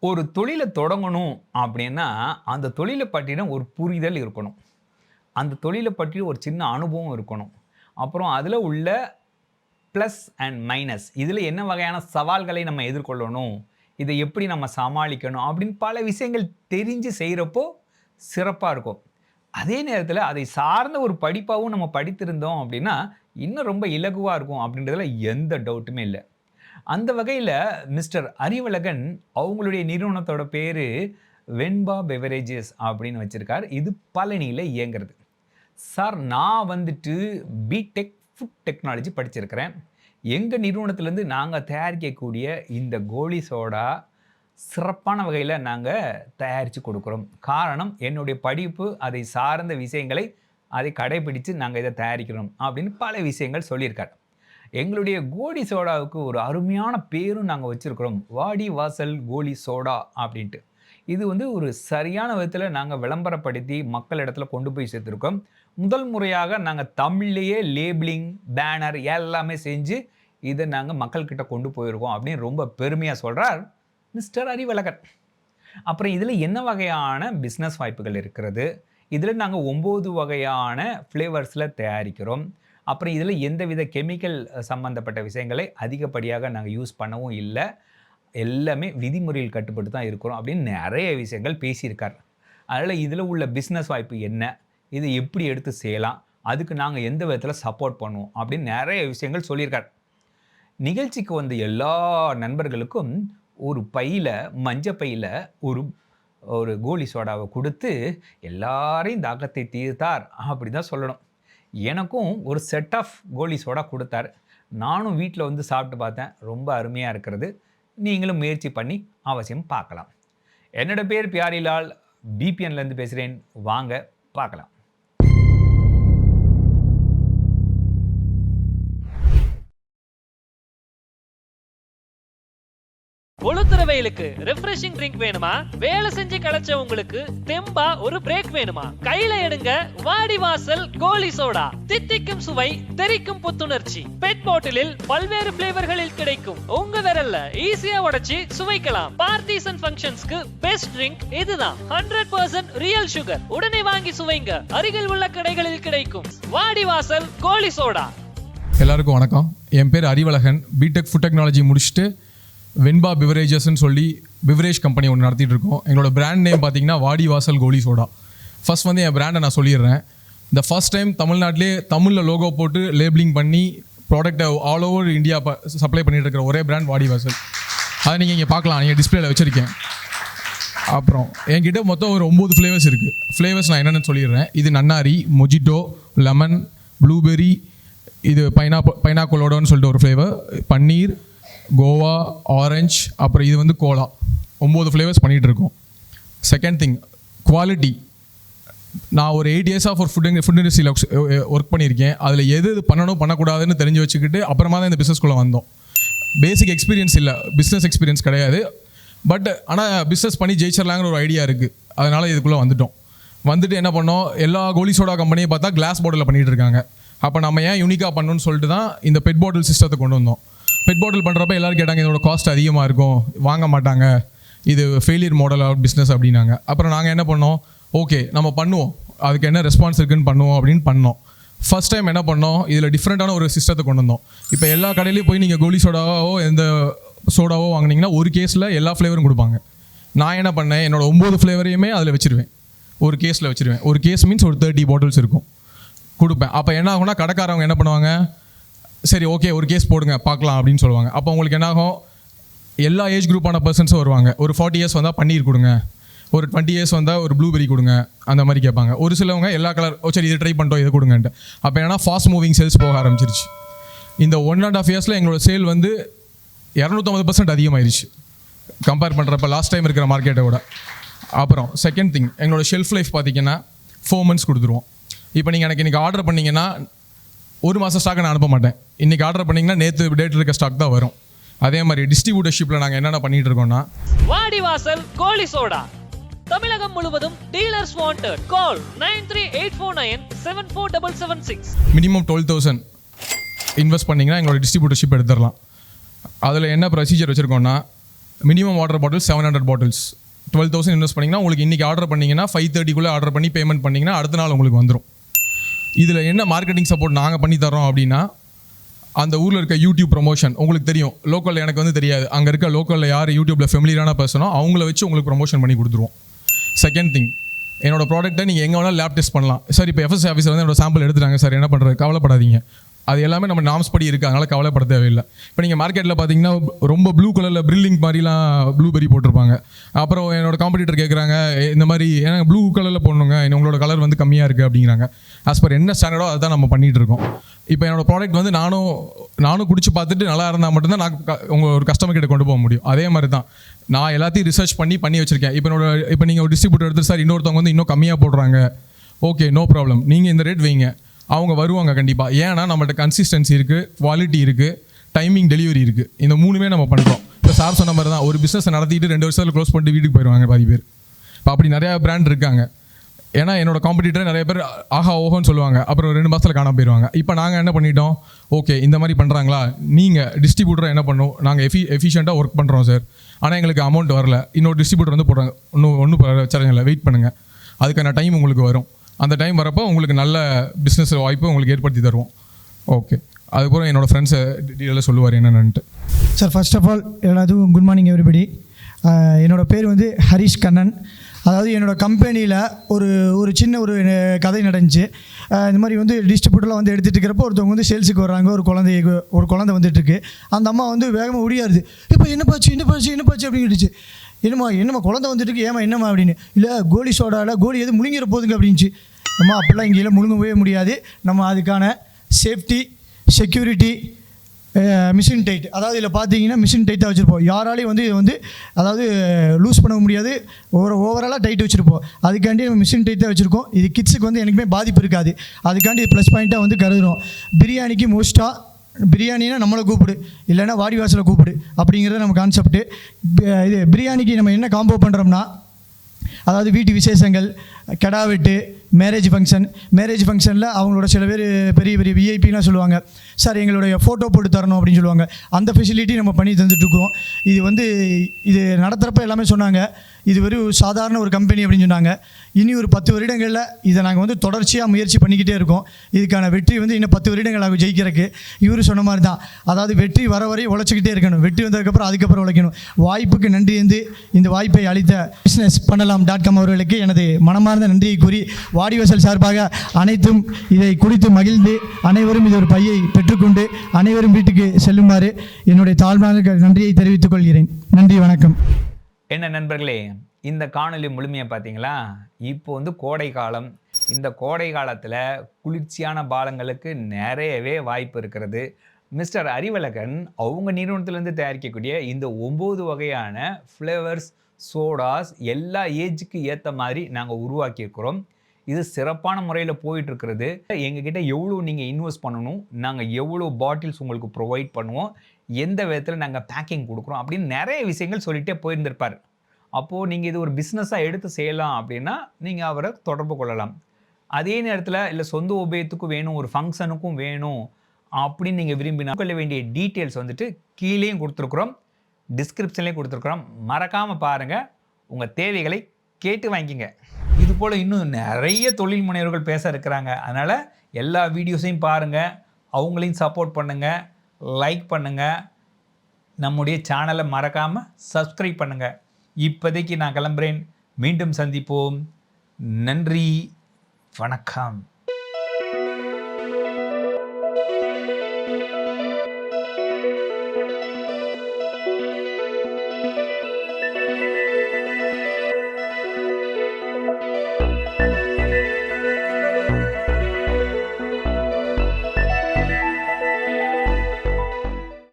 ஒரு தொழிலை தொடங்கணும் அப்படின்னா அந்த தொழிலை பற்றின ஒரு புரிதல் இருக்கணும். அந்த தொழிலை பற்றி ஒரு சின்ன அனுபவம் இருக்கணும். அப்புறம் அதில் உள்ள ப்ளஸ் அண்ட் மைனஸ் இதில் என்ன வகையான சவால்களை நம்ம எதிர்கொள்ளணும்? இதை எப்படி நம்ம சமாளிக்கணும்? அப்படின்னு பல விஷயங்கள் தெரிஞ்சு செய்கிறப்போ சிறப்பாக இருக்கும். அதே நேரத்தில் அதை சார்ந்த ஒரு படிப்பாகவும் நம்ம படித்திருந்தோம் அப்படின்னா இன்னும் ரொம்ப இலகுவாக இருக்கும் அப்படின்றதுல எந்த டவுட்டுமே இல்லை. அந்த வகையில் மிஸ்டர் அறிவழகன் அவங்களுடைய நிறுவனத்தோட பேர் வெண்பா பெவரேஜஸ் அப்படின்னு வச்சுருக்கார். இது பழனியில் இயங்குறது. சார் நான் வந்துட்டு பிடெக் ஃபுட் டெக்னாலஜி படிச்சிருக்கிறேன். எங்கள் நிறுவனத்திலேருந்து நாங்கள் தயாரிக்கக்கூடிய இந்த கோலி சோடா சிறப்பான வகையில் நாங்கள் தயாரித்து கொடுக்குறோம். காரணம் என்னுடைய படிப்பு அதை சார்ந்த விஷயங்களை அதை கடைபிடித்து நாங்கள் இதை தயாரிக்கிறோம் அப்படின்னு பல விஷயங்கள் சொல்லியிருக்காரு. எங்களுடைய கோலி சோடாவுக்கு ஒரு அருமையான பேரும் நாங்கள் வச்சுருக்கிறோம். வாடி வாசல் கோலி சோடா அப்படின்ட்டு. இது வந்து ஒரு சரியான விதத்தில் நாங்கள் விளம்பரப்படுத்தி மக்கள் இடத்துல கொண்டு போய் சேர்த்துருக்கோம். முதல் முறையாக நாங்கள் தமிழ்லேயே லேபிளிங் பேனர் எல்லாமே செஞ்சு இதை நாங்கள் மக்கள்கிட்ட கொண்டு போயிருக்கோம் அப்படின்னு ரொம்ப பெருமையாக சொல்கிறார் மிஸ்டர் அறிவழகன். அப்புறம் இதில் என்ன வகையான பிஸ்னஸ் வாய்ப்புகள் இருக்கிறது? இதில் நாங்கள் ஒம்பது வகையான ஃப்ளேவர்ஸில் தயாரிக்கிறோம். அப்புறம் இதில் எந்தவித கெமிக்கல் சம்மந்தப்பட்ட விஷயங்களை அதிகப்படியாக நாங்கள் யூஸ் பண்ணவும் இல்லை. எல்லாமே விதிமுறையில் கட்டுப்பட்டு தான் இருக்கிறோம் அப்படின்னு நிறைய விஷயங்கள் பேசியிருக்கார். அதனால் இதில் உள்ள பிஸ்னஸ் வாய்ப்பு என்ன? இதை எப்படி எடுத்து செய்யலாம்? அதுக்கு நாங்கள் எந்த விதத்தில் சப்போர்ட் பண்ணுவோம்? அப்படின்னு நிறைய விஷயங்கள் சொல்லியிருக்கார். நிகழ்ச்சிக்கு வந்த எல்லா நண்பர்களுக்கும் ஒரு பையில் மஞ்ச பையில் ஒரு ஒரு கோலி சோடாவை கொடுத்து எல்லாரையும் தாக்கத்தை தீர்த்தார். அப்படி தான் சொல்லணும். எனக்கும் ஒரு செட் ஆஃப் கோலி கொடுத்தார். நானும் வீட்டில் வந்து சாப்பிட்டு பார்த்தேன். ரொம்ப அருமையாக இருக்கிறது. நீங்களும் முயற்சி பண்ணி அவசியம் பார்க்கலாம். என்னோட பேர் பியாரிலால். பிபிஎன்லேருந்து பேசுகிறேன் வாங்க பார்க்கலாம். கொளுத்துற வெயிலுக்கு ரெஃப்ரெஷிங் ட்ரிங்க் வேணுமா? வேலை செஞ்சு கிடைச்ச உங்களுக்கு தெம்பா ஒரு பிரேக் வேணுமா? கையில எடுங்க வாடிவாசல் கோலி சோடா. தித்திக்கும் சுவை தெரிக்கும் புத்துணர்ச்சி. பெட் பாட்டிலில் பல்வேறு பிளேவர்களில் கிடைக்கும். உங்க விரல்ல ஈஸியா உடைச்சு சுவைக்கலாம். பார்ட்டிஸ் அண்ட் ஃபங்க்ஷன்ஸ்க்கு பெஸ்ட் ட்ரிங்க் இதுதான். ஹண்ட்ரட் பர்சன்ட் ரியல் சுகர் உடனே வாங்கி சுவைங்க. அருகில் உள்ள கடைகளில் கிடைக்கும். வாடிவாசல் கோலி சோடா. எல்லாருக்கும் வணக்கம். என் பேர் அறிவழகன். பிடெக் ஃபுட் டெக்னாலஜி முடிச்சுட்டு வெண்பா பிவரேஜஸ்ன்னு சொல்லி பிவரேஜ் கம்பெனி ஒன்று நடத்திட்டு இருக்கோம் எங்களோட பிராண்ட் நேம் பார்த்தீங்கன்னா வாடி வாசல் கோலி சோடா. ஃபர்ஸ்ட் வந்து என் பிராண்டை நான் சொல்லிடுறேன். இந்த ஃபர்ஸ்ட் டைம் தமிழ்நாட்டிலே தமிழில் லோகோ போட்டு லேபிளிங் பண்ணி ப்ராடக்ட்டை ஆல் ஓவர் இந்தியா சப்ளை பண்ணிட்டு இருக்கிற ஒரே பிராண்ட் வாடி வாசல். அதை நீங்கள் இங்கே பார்க்கலாம். நீங்கள் டிஸ்பிளேல வச்சுருக்கேன். அப்புறம் என்கிட்ட மொத்தம் ஒரு ஒம்பது ஃப்ளேவர்ஸ் இருக்குது ஃப்ளேவர்ஸ் நான் என்னென்னு சொல்லிடுறேன். இது நன்னாரி மொஜிட்டோ லெமன் ப்ளூபெரி இது பைனா பைனாக்கோலோடோன்னு சொல்லிட்டு ஒரு ஃப்ளேவர் பன்னீர் கோவா ஆரஞ்ச் அப்புறம் இது வந்து கோலா. ஒம்பது ஃப்ளேவர்ஸ் பண்ணிகிட்டு இருக்கோம் செகண்ட் திங் குவாலிட்டி நான் ஒரு எயிட் ஆஃப் ஒரு ஃபுட் ஃபுட் இண்டஸ்ட்ரியில் ஒர்க் பண்ணியிருக்கேன். அதில் எது எது பண்ணணும் பண்ணக்கூடாதுன்னு தெரிஞ்சு வச்சுக்கிட்டு அப்புறமா தான் இந்த பிஸ்னஸ்குள்ளே வந்தோம். பேசிக் எக்ஸ்பீரியன்ஸ் இல்லை. பிஸ்னஸ் எக்ஸ்பீரியன்ஸ் கிடையாது. பட் ஆனால் பிஸ்னஸ் பண்ணி ஜெயிச்சிடலாங்கிற ஒரு ஐடியா இருக்குது அதனால் இதுக்குள்ளே வந்துட்டோம். வந்துட்டு என்ன பண்ணோம்? எல்லா கோலி சோடா கம்பெனியும் பார்த்தா கிளாஸ் பாட்டிலில் பண்ணிகிட்டு இருக்காங்க அப்போ நம்ம ஏன் யூனிக்காக பண்ணணும்னு சொல்லிட்டு தான் இந்த பெட் பாட்டில் சிஸ்டத்தை கொண்டு வந்தோம். பெட் பாட்டில் பண்ணுறப்ப எல்லோரும் கேட்டாங்க இதோட காஸ்ட் அதிகமாக இருக்கும். வாங்க மாட்டாங்க. இது ஃபெயிலியர் மாடல் ஆஃப் பிஸ்னஸ் அப்படின்னாங்க. அப்புறம் நாங்கள் என்ன பண்ணோம்? ஓகே நம்ம பண்ணுவோம். அதுக்கு என்ன ரெஸ்பான்ஸ் இருக்குன்னு பண்ணுவோம் அப்படின்னு பண்ணோம். ஃபர்ஸ்ட் டைம் என்ன பண்ணோம்? இதில் டிஃப்ரெண்ட்டான ஒரு சிஸ்டத்தை கொண்டு வந்தோம். இப்போ எல்லா கடையிலையும் போய் நீங்கள் கோலி சோடாவோ எந்த சோடாவோ வாங்குனீங்கன்னா ஒரு கேஸில் எல்லா ஃப்ளேவரும் கொடுப்பாங்க. நான் என்ன பண்ணேன்? என்னோட ஒம்பது ஃப்ளேவரையுமே அதில் வச்சிருவேன். ஒரு கேஸில் வச்சுருவேன். ஒரு கேஸ் மீன்ஸ் ஒரு தேர்ட்டி பாட்டில்ஸ் இருக்கும். கொடுப்பேன். அப்போ என்ன ஆகும்னா கடைக்காரவங்க என்ன பண்ணுவாங்க? சரி ஓகே ஒரு கேஸ் போடுங்க பார்க்கலாம் அப்படின்னு சொல்லுவாங்க. அப்போ உங்களுக்கு என்னாகும்? எல்லா ஏஜ் குரூப்பான பர்சன்ஸும் வருவாங்க. ஒரு ஃபார்ட்டி இயர்ஸ் வந்தால் பன்னீர் கொடுங்க. ஒரு டுவெண்ட்டி இயர்ஸ் வந்தால் ஒரு ப்ளூபெரி கொடுங்க. அந்த மாதிரி கேட்பாங்க. ஒரு சிலவங்க எல்லா கலர் ஓ சரி இது ட்ரை பண்ணிட்டோம் இது கொடுங்கன்ட்டு. அப்போ என்னன்னா ஃபாஸ்ட் மூவிங் சேல்ஸ் போக ஆரம்பிச்சிருச்சு. இந்த ஒன் அண்ட் ஆஃப் இயர்ஸில் எங்களோட சேல் வந்து இரநூத்தம்பது பர்சன்ட் அதிகமாயிருச்சு. கம்பேர் பண்ணுறப்ப லாஸ்ட் டைம் இருக்கிற மார்க்கெட்டை விட. அப்புறம் செகண்ட் திங் எங்களோட ஷெல்ஃப் லைஃப் பார்த்தீங்கன்னா ஃபோர் மந்த்ஸ் கொடுத்துருவோம். இப்போ நீங்கள் எனக்கு இன்றைக்கி ஆர்டர் பண்ணிங்கன்னா ஒரு மாதம் ஸ்டாக்கை நான் அனுப்ப மாட்டேன். இன்றைக்கி ஆர்டர் பண்ணிங்கன்னா நேற்று டேட் இருக்க ஸ்டாக் தான் வரும். அதே மாதிரி டிஸ்ட்ரிபியூட்டர்ஷிப்பில் நாங்கள் என்னென்ன பண்ணிகிட்டு இருக்கோம்னா வாடிவாசல் கோலி சோடா. தமிழகம் முழுவதும் dealers wanted call nine three eight four nine seven four double seven six. Minimum twelve thousand invest பண்ணிங்கன்னா எங்களோட டிஸ்ட்ரிபியூட்டர்ஷிப் எடுத்துடலாம். அதில் என்ன procedure வச்சுருக்கோம்னா minimum water bottle seven hundred bottles twelve thousand invest பண்ணிங்கன்னா உங்களுக்கு இன்றைக்கி ஆர்டர் பண்ணிங்கன்னா ஃபைவ் தேர்ட்டிக்குள்ளே ஆர்டர் பண்ணி பேமெண்ட் பண்ணிங்கன்னா அடுத்த நாள் உங்களுக்கு வந்துடும் இதில் என்ன மார்க்கெட்டிங் சப்போர்ட் நாங்கள் பண்ணி தரோம் அப்படின்னா அந்த ஊரில் இருக்க யூடியூப் ப்ரொமோஷன் உங்களுக்கு தெரியும். லோக்கலில் எனக்கு வந்து தெரியாது. அங்கே இருக்க லோக்கலில் யார் யூடியூப்பில் ஃபெமிலியரான பர்சனோ அவங்கள வச்சு உங்களுக்கு ப்ரொமோஷன் பண்ணி கொடுத்துருவோம். செகண்ட் திங் என்னோட ப்ராடக்ட்டை நீங்கள் எங்கே வேணாலும் லேப் டெஸ்ட் பண்ணலாம். சார் இப்போ எஃப்எஸ் ஆஃபீஸர் வந்து என்னோட சாம்பிள் எடுத்துட்டாங்க. சார் என்ன பண்ணுறது கவலைப்படாதீங்க. அது எல்லாமே நம்ம நாம்ஸ் படி இருக்குது அதனால் கவலைப்பட தேவையில்லை. இப்போ நீங்கள் மார்க்கெட்டில் பார்த்தீங்கன்னா ரொம்ப ப்ளூ கலரில் ப்ரில்லிங் மாதிரிலாம் ப்ளூபெரி போட்டிருப்பாங்க. அப்புறம் என்னோட காம்படிட்டர் கேட்குறாங்க இந்த மாதிரி ஏன்னா ப்ளூ கலரில் போடணுங்க. உங்களோட கலர் வந்து கம்மியாக இருக்குது அப்படிங்கிறாங்க. ஆஸ் பர் என்ன ஸ்டாண்டர்டோ அதுதான் நம்ம பண்ணிகிட்டு இருக்கோம். இப்போ என்னோட ப்ராடக்ட் வந்து நானும் நானும் குடிச்சு பார்த்துட்டு நல்லா இருந்தால் மட்டும்தான் நான் க- ஒரு கஸ்டமர் கிட்ட கொண்டு போக முடியும். அதே மாதிரி தான் நான் எல்லாத்தையும் ரிசர்ச் பண்ணி பண்ணி வச்சிருக்கேன். இப்போ என்னோட இப்போ நீங்கள் ஒரு டிஸ்ட்ரிபியூட்டர் எடுத்து சார் இன்னொருத்தவங்க வந்து இன்னும் கம்மியாக போடுறாங்க. ஓகே நோ ப்ராப்ளம் நீங்கள் இந்த ரேட் வைங்க. அவங்க வருவாங்க கண்டிப்பாக ஏன்னா நம்மள்ட்ட கன்சிஸ்டன்சி இருக்குது குவாலிட்டி இருக்குது டைமிங் டெலிவரி இருக்குது இந்த மூணுமே நம்ம பண்ணுறோம் இப்போ சார் சொன்ன மாதிரி தான் ஒரு பிஸ்னஸ் நடத்திட்டு ரெண்டு வருஷத்தில் க்ளோஸ் பண்ணிட்டு வீட்டுக்கு போயிடுவாங்க பாதி பேர். இப்போ அப்படி நிறையா பிராண்ட் இருக்காங்க. ஏன்னா என்னோட காம்படிட்டர் நிறைய பேர் ஆஹா ஓஹோன்னு சொல்லுவாங்க. அப்புறம் ரெண்டு மாதத்தில் காணாம போயிடுவாங்க இப்போ நாங்கள் என்ன பண்ணிட்டோம்? ஓகே இந்த மாதிரி பண்ணுறாங்களா நீங்கள் டிஸ்ட்ரிபியூட்டரை என்ன பண்ணும்? நாங்கள் எஃபி எஃபிஷியண்ட்டாக ஒர்க் பண்ணுறோம் சார் ஆனால் எங்களுக்கு அமௌண்ட் வரல. இன்னொரு டிஸ்ட்ரிபியூட்டர் வந்து போடுறாங்க. இன்னும் ஒன்றும் பிரச்சனை இல்லை. வெயிட் பண்ணுங்கள் அதுக்கான டைம் உங்களுக்கு வரும். அந்த டைம் வரப்போ உங்களுக்கு நல்ல பிஸ்னஸ் வாய்ப்பு உங்களுக்கு ஏற்படுத்தி தருவோம். ஓகே அதுக்கப்புறம் என்னோடய ஃப்ரெண்ட்ஸை டீட்டெயிலாக சொல்லுவார் என்னென்னட்டு சார் ஃபர்ஸ்ட் ஆஃப் ஆல் எல்லாத்துக்கும் குட் மார்னிங் எவ்ரிபடி என்னோடய பேர் வந்து ஹரிஷ் கண்ணன். அதாவது என்னோடய கம்பெனியில் ஒரு ஒரு சின்ன ஒரு கதை நடந்துச்சு. இந்த மாதிரி வந்து டிஸ்ட்ரிபியூட்டர்லாம் வந்து எடுத்துகிட்டு இருக்கிறப்போ ஒருத்தவங்க வந்து சேல்ஸுக்கு வர்றாங்க. ஒரு குழந்தை ஒரு குழந்தை வந்துட்டுருக்கு அந்த அம்மா வந்து வேகமாக ஒடியாருது இப்போ என்ன பாச்சு என்ன பாச்சு என்ன பாச்சு அப்படின்னுச்சு என்னம்மா என்னம்மா குழந்தை வந்துட்டு ஏமா என்னம்மா அப்படின்னு. இல்லை கோலி சோடாவில் கோலி எது முழுங்கிற போதுங்க அப்படின்ச்சு அம்மா அப்படிலாம் இங்கேயும் முழுங்கவே முடியாது. நம்ம அதுக்கான சேஃப்டி செக்யூரிட்டி மிஷின் டைட் அதாவது இதில் பார்த்தீங்கன்னா மிஷின் டைட்டாக வச்சுருப்போம். யாராலையும் வந்து இதை வந்து அதாவது லூஸ் பண்ண முடியாது. ஓவர் ஓவராலாக டைட் வச்சுருப்போம். அதுக்காண்டி நம்ம மிஷின் டைட்டாக வச்சுருக்கோம். இது கிட்ஸுக்கு வந்து எனக்குமே பாதிப்பு இருக்காது. அதுக்காண்டி ப்ளஸ் பாயிண்ட்டாக வந்து கருதுகிறோம் பிரியாணிக்கு மோஸ்ட்டாக பிரியாணினா நம்மளை கூப்பிடு இல்லைன்னா வாடிவாசலை கூப்பிடு அப்படிங்கிறது நம்ம கான்செப்ட்டு இது பிரியாணிக்கு நம்ம என்ன காம்போ பண்ணுறோம்னா அதாவது வீட்டு விசேஷங்கள் கெடா வெட்டு மேரேஜ் ஃபங்க்ஷன் மேரேஜ் ஃபங்க்ஷனில் அவங்களோட சில பேர் பெரிய பெரிய விஐபிலாம் சொல்லுவாங்க. சார் எங்களுடைய ஃபோட்டோ போட்டு தரணும் அப்படின்னு சொல்லுவாங்க. அந்த ஃபெசிலிட்டி நம்ம பண்ணி தந்துட்டுருக்கோம். இது வந்து இது நடத்துகிறப்ப எல்லாமே சொன்னாங்க. இது வெறும் சாதாரண ஒரு கம்பெனி அப்படின்னு சொன்னாங்க. இனி ஒரு பத்து வருடங்களில் இதை நாங்கள் வந்து தொடர்ச்சியாக முயற்சி பண்ணிக்கிட்டே இருக்கோம். இதுக்கான வெற்றி வந்து இன்னும் பத்து வருடங்கள் ஆகும் ஜெயிக்கிறதுக்கு. இவர் சொன்ன மாதிரி தான். அதாவது வெற்றி வர வரை உழைச்சிக்கிட்டே இருக்கணும். வெற்றி வந்ததுக்கப்புறம் அதுக்கப்புறம் உழைக்கணும். வாய்ப்புக்கு நன்றி வந்து இந்த வாய்ப்பை அளித்த பிஸ்னஸ் பண்ணலாம் டாட் காம் அவர்களுக்கு எனது மனமார்ந்த நன்றியை கூறி வாடிவாசல் சார்பாக அனைத்தும் இதை குறித்து மகிழ்ந்து அனைவரும் இது ஒரு பையை பெற்றுக்கொண்டு அனைவரும் வீட்டுக்கு செல்லுமாறு என்னுடைய தாழ்வான நன்றியை தெரிவித்துக் கொள்கிறேன். நன்றி வணக்கம். என்ன நண்பர்களே இந்த காணொளி முழுமையாக பார்த்தீங்களா இப்போ வந்து கோடை காலம். இந்த கோடை காலத்தில் குளிர்ச்சியான பாலங்களுக்கு நிறையவே வாய்ப்பு இருக்கிறது. மிஸ்டர் அறிவழகன் அவங்க நிறுவனத்திலேருந்து தயாரிக்கக்கூடிய இந்த ஒம்பது வகையான ஃப்ளேவர்ஸ் சோடாஸ் எல்லா ஏஜுக்கு ஏற்ற மாதிரி நாங்கள் உருவாக்கியிருக்கிறோம். இது சிறப்பான முறையில் போயிட்டுருக்கிறது. எங்ககிட்ட எவ்வளோ நீங்கள் இன்வெஸ்ட் பண்ணணும் நாங்கள் எவ்வளோ பாட்டில்ஸ் உங்களுக்கு ப்ரொவைட் பண்ணுவோம் எந்த விதத்தில் நாங்கள் பேக்கிங் கொடுக்குறோம் அப்படின்னு நிறைய விஷயங்கள் சொல்லிகிட்டே போயிருந்திருப்பார். அப்போது நீங்கள் இது ஒரு பிஸ்னஸாக எடுத்து செய்யலாம் அப்படின்னா நீங்கள் அவரை தொடர்பு கொள்ளலாம். அதே நேரத்தில் இல்லை சொந்த உபயோகத்துக்கும் வேணும் ஒரு ஃபங்க்ஷனுக்கும் வேணும் அப்படின்னு நீங்கள் விரும்பினா கொள்ள வேண்டிய டீட்டெயில்ஸ் வந்துட்டு கீழேயும் கொடுத்துருக்குறோம் டிஸ்கிரிப்ஷன்லேயும் கொடுத்துருக்குறோம். மறக்காமல் பாருங்கள் உங்கள் தேவைகளை கேட்டு வாங்கிக்கங்க போல் இன்னும் நிறைய தொழில் முனைவர்கள் பேச இருக்கிறாங்க. அதனால் எல்லா வீடியோஸையும் பாருங்கள் அவங்களையும் சப்போர்ட் பண்ணுங்கள் லைக் பண்ணுங்கள் நம்முடைய சேனலை மறக்காமல் சப்ஸ்கிரைப் பண்ணுங்கள் இப்போதைக்கு நான் கிளம்புறேன். மீண்டும் சந்திப்போம். நன்றி. வணக்கம்.